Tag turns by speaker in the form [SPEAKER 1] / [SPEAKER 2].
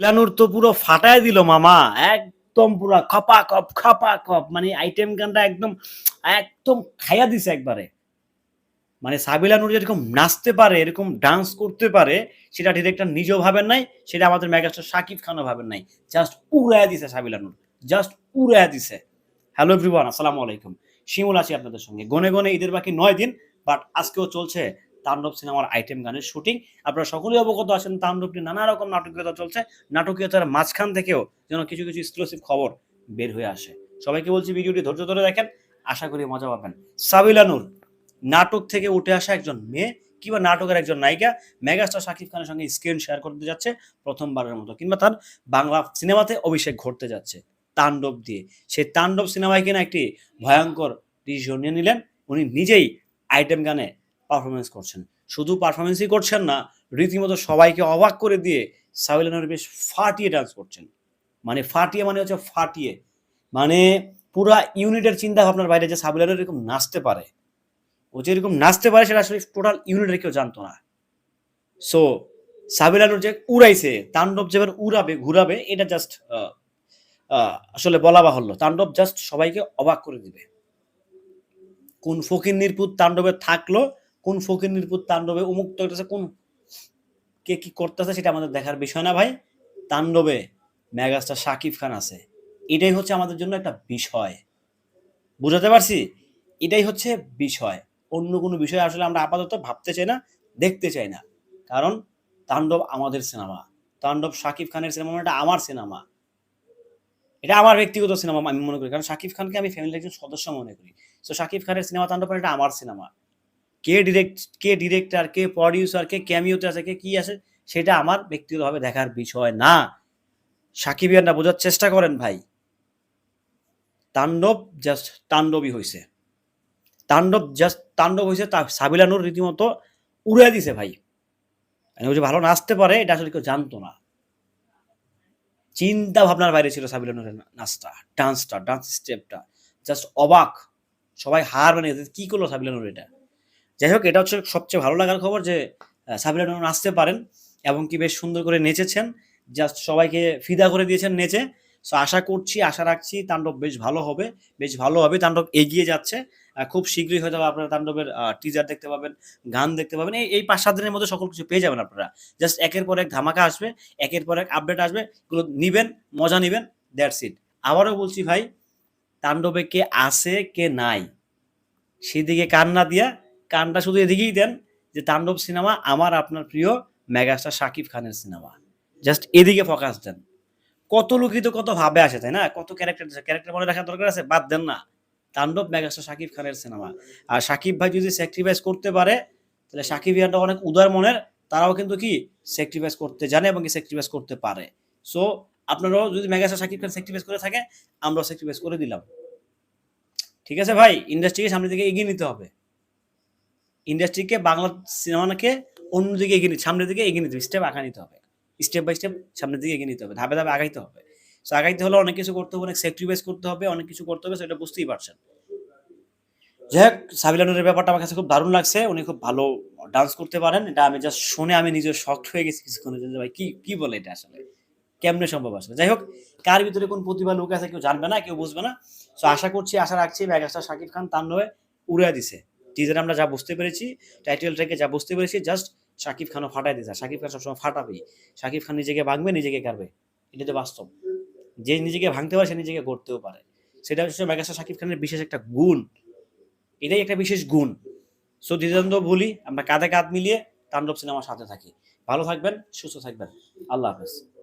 [SPEAKER 1] ইলানুর তো পুরো ফাটায় দিল মামা। একদম পুরো খপা খপ খপা খপ। মানে আইটেম গানটা একদম একদম খাইয়া দিছে একবারে। মানে সাবিলানুর যেরকম নাচতে পারে, এরকম ডান্স করতে পারে, সেটা ডিরেক্টর নিজেও ভাবেন নাই, সেটা আমাদের মেগাস্টার শাকিব খানও ভাবেন নাই। জাস্ট উড়াইয়া দিছে সাবিলানুর। জাস্ট উড়াইয়া দিছে। হ্যালো এভরিওয়ান আসসালামু আলাইকুম। শিমুল আছি আপনাদের সঙ্গে। গনে গনে ঈদের বাকি নয় দিন বাট আজকেও চলছে তাণ্ডব সিনেমার আইটেম গানের শুটিং আপনারা সকলেই অবগত আছেন, তাণ্ডবটি নানা রকম নাটকীয়তা চলছে। নাটকীয়তার মাঝখান থেকেও যেন কিছু কিছু এক্সক্লুসিভ খবর বের হয়ে আসে। সবাইকে বলছি, ভিডিওটি ধৈর্য ধরে দেখেন। আশা করি মজা পাবেন। সাবিলানুর নাটক থেকে উঠে আসা একজন মেয়ে কিংবা নাটকের একজন নায়িকা, মেগাস্টার শাকিব খানের সঙ্গে স্ক্রিন শেয়ার করতে যাচ্ছে প্রথমবারের মতো, কিংবা তার বাংলা সিনেমাতে অভিষেক ঘটতে যাচ্ছে তাণ্ডব দিয়ে। সেই তাণ্ডব সিনেমায় কিনা একটি ভয়ঙ্কর ডিসিশন নিয়ে নিলেন। উনি নিজেই আইটেম গানে পারফরমেন্স করছেন। শুধু পারফরমেন্সই করছেন না, রীতিমতো সবাইকে অবাক করে দিয়ে সাবিলানুর বেশ ফাটিয়ে ডান্স করছেন। মানে ফাটিয়ে মানে হচ্ছে ফাটিয়ে। মানে পুরা ইউনিটের চিন্তা ভাবনার বাইরে যে সাবিলানুর এরকম নাচতে পারে। ও যে এরকম নাচতে পারে সেটা আসলে টোটাল ইউনিটের কেউ জানতো না। সো সাবিলানুর যে উড়াইছে, তাণ্ডব যেবার উড়াবে, ঘুরাবে, এটা জাস্ট আসলে বলা বাহুল্য। তাণ্ডব জাস্ট সবাইকে অবাক করে দিবে। কোন ফকির নির্পুত তাণ্ডবে থাকল কোন ফকির নির্পুত তাণ্ডবে উমুক্ত হইতেছে, কোন কে কি করতেছে সেটা আমাদের দেখার বিষয় না ভাই। তাণ্ডবে মেগাস্টার শাকিব খান আছে। এটাই হচ্ছে আমাদের জন্য একটা বিষয়। বুঝাতে পারছি? এটাই হচ্ছে বিষয়। অন্য কোনো বিষয় আসলে আমরা আপাতত ভাবতে চাই না, দেখতে চাই না। কারণ তাণ্ডব আমাদের সিনেমা। তাণ্ডব শাকিব খানের সিনেমা মানে এটা আমার সিনেমা। এটা আমার ব্যক্তিগত সিনেমা আমি মনে করি। কারণ শাকিব খানকে আমি ফ্যামিলির একজন সদস্য মনে করি। তো শাকিব খানের সিনেমা তাণ্ডব মানে এটা আমার সিনেমা। কে ডিরেক্ট কে ডিরেক্টর কে প্রডিউসার কে ক্যামিওতে আছে, কে কি আছে, সেটা আমার ব্যক্তিগতভাবে দেখার বিষয় না। সাকিবিয়ানরা বোঝার চেষ্টা করেন ভাই। তাণ্ডব জাস্ট তাণ্ডবই হয়েছে তাণ্ডব জাস্ট তাণ্ডব হয়েছে তা সাবিলানুর রীতিমতো উড়ে দিছে ভাই। মানে ও যে ভালো নাচতে পারে, এটা আসলে কেউ জানতো না। চিন্তা ভাবনার বাইরে ছিল সাবিলানুর নাচটা ডান্সটা ডান্স স্টেপটা জাস্ট অবাক। সবাই হার মানে কি করল সাবিলানুর এটা? যাই হোক এটা হচ্ছে সবচেয়ে ভালো লাগার খবর যে আহ, সাবিলানুর আসতে পারেন এবং কি বেশ সুন্দর করে নেচেছেন। জাস্ট সবাইকে ফিদা করে দিয়েছেন নেচে। সো আশা করছি আশা রাখছি তাণ্ডব বেশ ভালো হবে বেশ ভালো হবে। তাণ্ডব এগিয়ে যাচ্ছে। খুব শীঘ্রই হয়তো আপনারা তাণ্ডবের টিজার দেখতে পাবেন গান দেখতে পাবেন। এই এই পাঁচ সাত দিনের মধ্যে সকল কিছু পেয়ে যাবেন আপনারা। জাস্ট একের পর এক ধামাকা আসবে একের পর এক আপডেট আসবে এগুলো নিবেন মজা নিবেন দ্যাটস ইট আবারও বলছি ভাই তাণ্ডবে কে আছে কে নাই? সেদিকে কান না দিয়া কানটা শুধু এদিকেই দেন যে তাণ্ডব সিনেমা আমার আপনার প্রিয় মেগাস্টার শাকিব খানের সিনেমা। জাস্ট এদিকে ফোকাস দেন। কত লোকিত কত ভাবে আসে, তাই না? কত ক্যারেক্টার ক্যারেক্টার মনে রাখার দরকার আছে? বাদ দেন না। তাণ্ডব মেগাস্টার শাকিব খানের সিনেমা। আর শাকিব ভাই যদি স্যাক্রিফাইস করতে পারে, তাহলে শাকিব ইয়ানটা অনেক উদার মনের। তারাও কিন্তু কি? স্যাক্রিফাইস করতে জানে এবং কি স্যাক্রিফাইস করতে পারে। সো আপনারাও যদি মেগাস্টার শাকিব খান স্যাক্রিফাইস করে থাকে, আমরাও স্যাক্রিফাইস করে দিলাম। ঠিক আছে ভাই? ইন্ডাস্ট্রিকে সামনের দিকে এগিয়ে নিতে হবে। ইন্ডাস্ট্রিকে, বাংলা সিনেমাকে অন্যদিকে এগিয়ে সামনের দিকে এগিয়ে নিতে হবে। স্টেপ আঁকা নিতে হবে। স্টেপ বাই স্টেপ সামনের দিকে এগিয়ে নিতে হবে। ধাপে ধাপে আগাইতে হবে। সো আগাইতে হলে অনেক কিছু করতে হবে, অনেক স্যাক্রিফাইস করতে হবে, অনেক কিছু করতে হবে, সেটা বুঝতেই পারছেন। যাই হোক সাবিলানুরের ব্যাপারটা আমার কাছে খুব দারুণ লাগছে। উনি খুব ভালো ডান্স করতে পারেন। এটা আমি জাস্ট শুনে আমি নিজে শক্ট হয়ে গেছি কিছুক্ষণের জন্য ভাই, কি কি বলে এটা আসলে? কেমনে সম্ভব আসলে? যাই হোক, কার ভিতরে কোন প্রতিভা লোক আছে কেউ জানবে না, কেউ বুঝবে না। সো আশা করছি, আশা রাখছি, মেগাস্টার শাকিব খান তার নয়ে উড়ে দিছে। টিজারে আমরা যা বুঝতে পেরেছি টাইটেল থেকে যা বুঝতে পেরেছি জাস্ট শাকিব খানও ফাটাই দিয়েছে। শাকিব খান সবসময় ফাটাবেই। শাকিব খান নিজেকে ভাঙবে, নিজেকে কারবে এটা তো বাস্তব। যে নিজেকে ভাঙতে পারে, সে নিজেকে গড়তেও পারে। সেটা হচ্ছে মেগাস্টার শাকিব খানের বিশেষ একটা গুণ। এটাই একটা বিশেষ গুণ। সো দ্বিধান্ত ভুলি আমরা কাঁধে কাঁধ মিলিয়ে তাণ্ডব সিনেমার সাথে থাকি। ভালো থাকবেন, সুস্থ থাকবেন। আল্লাহ হাফেজ।